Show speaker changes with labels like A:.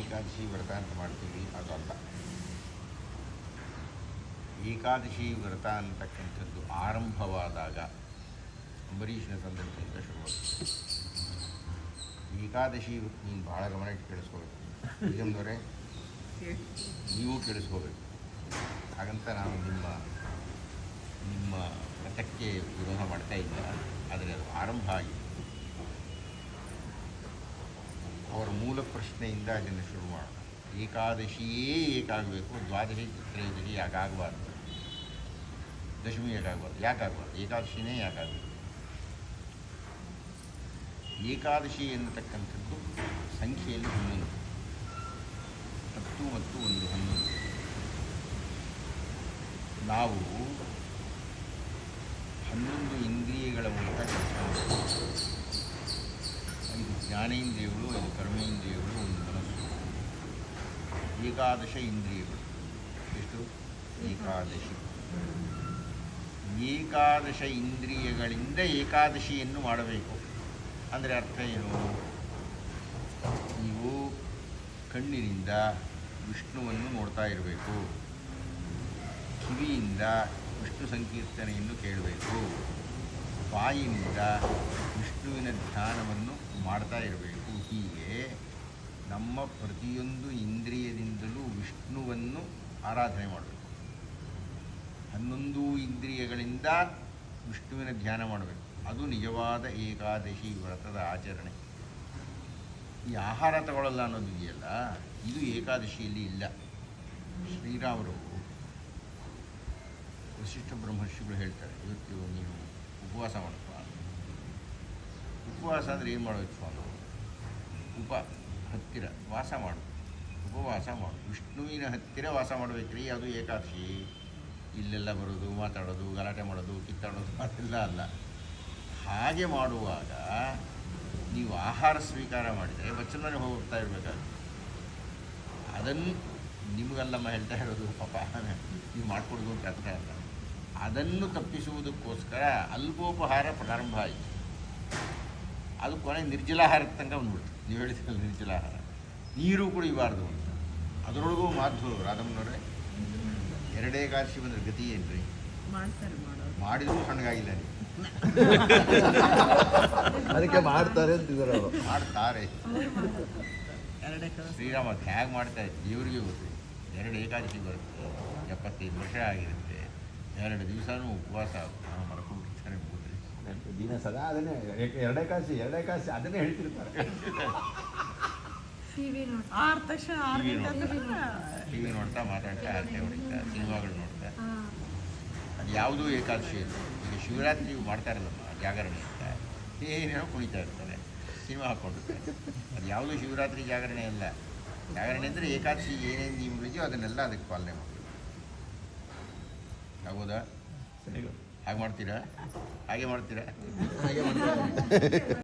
A: ಏಕಾದಶಿ ವ್ರತ ಅಂತ ಮಾಡ್ತೀವಿ ಅದಲ್ಲ. ಏಕಾದಶಿ ವ್ರತ ಅಂತಕ್ಕಂಥದ್ದು ಆರಂಭವಾದಾಗ ಅಂಬರೀಷನ ಸಂದರ್ಭದಿಂದ ಶುರುವಾಗುತ್ತೆ ಏಕಾದಶಿ ನೀನು ಭಾಳ ಗಮನ ಇಟ್ಟು ಕೇಳಿಸ್ಕೋಬೇಕು. ಈಗಂದರೆ ನೀವು ಕೇಳಿಸ್ಕೋಬೇಕು. ಹಾಗಂತ ನಾನು ನಿಮ್ಮ ನಿಮ್ಮ ವ್ರತಕ್ಕೆ ವಿರೋಧ ಮಾಡ್ತಾ ಇಲ್ಲ. ಆದರೆ ಅದು ಆರಂಭ ಆಗಿದೆ. ಅವರ ಮೂಲ ಪ್ರಶ್ನೆಯಿಂದ ಅದನ್ನು ಶುರು ಮಾಡೋಣ ಏಕಾದಶಿಯೇ ಏಕಾಗಬೇಕು ದ್ವಾದಶಿ ತ್ರಯೋದಶಿ ಯಾಕಾಗಬಾರ್ದು ದಶಮಿ ಯಾಕಾಗಬಾರ್ದು ಯಾಕಾಗಬಾರ್ದು ಏಕಾದಶಿನೇ ಯಾಕಾಗಬೇಕು ಏಕಾದಶಿ ಎನ್ನತಕ್ಕಂಥದ್ದು ಸಂಖ್ಯೆಯಲ್ಲಿ ಹನ್ನೊಂದು ಹತ್ತು ಮತ್ತು ಒಂದು ಹನ್ನೊಂದು ನಾವು ಹನ್ನೊಂದು ಜ್ಞಾನೇಂದ್ರಿಯಗಳು ಐದು ಕರ್ಮೇಂದ್ರಿಯಗಳು, ಒಂದು ಮನಸ್ಸು. ಏಕಾದಶ ಇಂದ್ರಿಯಗಳು. ಎಷ್ಟು? ಏಕಾದಶಿ. ಏಕಾದಶ ಇಂದ್ರಿಯಗಳಿಂದ ಏಕಾದಶಿಯನ್ನು ಮಾಡಬೇಕು. ಅಂದರೆ ಅರ್ಥ ಏನು? ನೀವು ಕಣ್ಣಿನಿಂದ ವಿಷ್ಣುವನ್ನು ನೋಡ್ತಾ ಇರಬೇಕು. ಕಿವಿಯಿಂದ ವಿಷ್ಣು ಸಂಕೀರ್ತನೆಯನ್ನು ಕೇಳಬೇಕು. ಬಾಯಿನಿಂದ ವಿಷ್ಣುವಿನ ಧ್ಯಾನವನ್ನು ಮಾಡ್ತಾ ಇರಬೇಕು ಹೀಗೆ ನಮ್ಮ ಪ್ರತಿಯೊಂದು ಇಂದ್ರಿಯದಿಂದಲೂ ವಿಷ್ಣುವನ್ನು ಆರಾಧನೆ ಮಾಡಬೇಕು. ಹನ್ನೊಂದು ಇಂದ್ರಿಯಗಳಿಂದ ವಿಷ್ಣುವಿನ ಧ್ಯಾನ ಮಾಡಬೇಕು. ಅದು ನಿಜವಾದ ಏಕಾದಶಿ ವ್ರತದ ಆಚರಣೆ. ಈ ಆಹಾರ ತಗೊಳ್ಳಲ್ಲ ಅನ್ನೋದು ಇದೆಯಲ್ಲ, ಇದು ಏಕಾದಶಿಯಲ್ಲಿ ಇಲ್ಲ. ಶ್ರೀರಾಮರು ವಶಿಷ್ಠ ಬ್ರಹ್ಮರ್ಷಿಗಳು ಹೇಳ್ತಾರೆ ಇವತ್ತು ನೀವು ಉಪವಾಸ ಮಾಡಪ್ಪ ಉಪವಾಸ ಅಂದರೆ ಏನು ಮಾಡಬೇಕು ಸ್ವಾಮಿ ಉಪ ಹತ್ತಿರ ವಾಸ ಮಾಡು. ಉಪವಾಸ ಮಾಡು. ವಿಷ್ಣುವಿನ ಹತ್ತಿರ ವಾಸ ಮಾಡಬೇಕ್ರಿ. ಅದು ಏಕಾದಶಿ. ಇಲ್ಲೆಲ್ಲ ಬರೋದು, ಮಾತಾಡೋದು, ಗಲಾಟೆ ಮಾಡೋದು, ಕಿತ್ತಾಡೋದು ಅದೆಲ್ಲ ಅಲ್ಲ. ಹಾಗೆ ಮಾಡುವಾಗ ನೀವು ಆಹಾರ ಸ್ವೀಕಾರ ಮಾಡಿದರೆ ವಚನನೇ ಹೋಗ್ತಾ ಇರಬೇಕಾದ್ರೆ ಅದನ್ನು ನಿಮಗಲ್ಲಮ್ಮ ಹೇಳ್ತಾ ಇರೋದು ಪಾಪ. ನೀವು ಮಾಡಿಕೊಡೋದು ಅಂತ ಅರ್ಥ ಅಲ್ಲ ಅದನ್ನು ತಪ್ಪಿಸುವುದಕ್ಕೋಸ್ಕರ ಅಲ್ಪೋಪಹಾರ ಪ್ರಾರಂಭ ಆಯಿತು. ಅದು ಕೊನೆ ನಿರ್ಜಲಾಹಾರದ ತನಕ ಬಂದ್ಬಿಡ್ತು. ನೀವು ಹೇಳಿದ್ರಲ್ಲ ನಿರ್ಜಲಾಹಾರ. ನೀರು ಕುಡಿಬಾರ್ದು ಅಂತ ಅದರೊಳಗೂ ಮಾತು ರಾಧಮ್ಮನವರೇ ಎರಡೇ ಕಾಶಿ ಬಂದರೆ ಗತಿ ಏನ್ರಿ? ಮಾಡಿದ್ರು ಸಣ್ಣಗಾಗಿಲ್ಲ ನೀವು
B: ಅದಕ್ಕೆ ಮಾಡ್ತಾರೆ ಅಂತಿದ್ದಾರೆ ಅವರು.
A: ಮಾಡ್ತಾರೆ. ಶ್ರೀರಾಮ ಹೇಗೆ ಮಾಡ್ತಾ ಇತ್ತು ದೇವರಿಗೆ ಗೊತ್ತು. ಎರಡು ಏಕಾದಶಿ ಬರುತ್ತೆ. ಎಪ್ಪತ್ತೈದು ವರ್ಷ ಆಗಿರುತ್ತೆ. ಎರಡು ದಿವಸನೂ ಉಪವಾಸ. ಹೋದ್ರಿ
B: ದಿನ ಸದಾ ಅದನ್ನೇ ಎರಡೇ ಕಾಸಿ ಎರಡೇ ಕಾಸಿ ಅದನ್ನೇ ಹೇಳ್ತಿರ್ತಾರೆ.
C: ಆರು ತಕ್ಷಣ ಆರು
A: ಟಿವಿ ನೋಡ್ತಾ.
C: ಅಂದ್ರೆ
A: ಟಿ ವಿ ನೋಡ್ತಾ ಮಾತಾಡ್ತಾ ಹರಟೆ ಹೊಡಿತಾ ಸಿನಿಮಾಗಳು ನೋಡ್ತಾ. ಅದು ಯಾವುದೂ ಏಕಾದಶಿ ಇಲ್ಲ. ಈಗ ಶಿವರಾತ್ರಿ ಮಾಡ್ತಾರಲ್ಲಮ್ಮ ಜಾಗರಣೆ ಅಂತ. ಏನೇನೋ ಕುಣಿತಾ ಇರ್ತಾರೆ ಸಿನಿಮಾ ಹಾಕ್ಕೊಂಡಿರ್ತಾರೆ ಅದು ಯಾವುದೂ ಶಿವರಾತ್ರಿ ಜಾಗರಣೆ ಇಲ್ಲ. ಜಾಗರಣೆ ಅಂದರೆ ಏಕಾದಶಿ ಏನೇನು ನಿಯಮಗಳಿದೆಯೋ ಅದನ್ನೆಲ್ಲ ಅದಕ್ಕೆ ಪಾಲನೆ ಮಾಡಬೇಕು ಆಗ್ಬೋದಾ?
B: ಸರಿ
A: ಹಾಗೆ ಮಾಡ್ತೀರಾ?
B: ಹಾಗೆ ಮಾಡ್ತಾರೆ?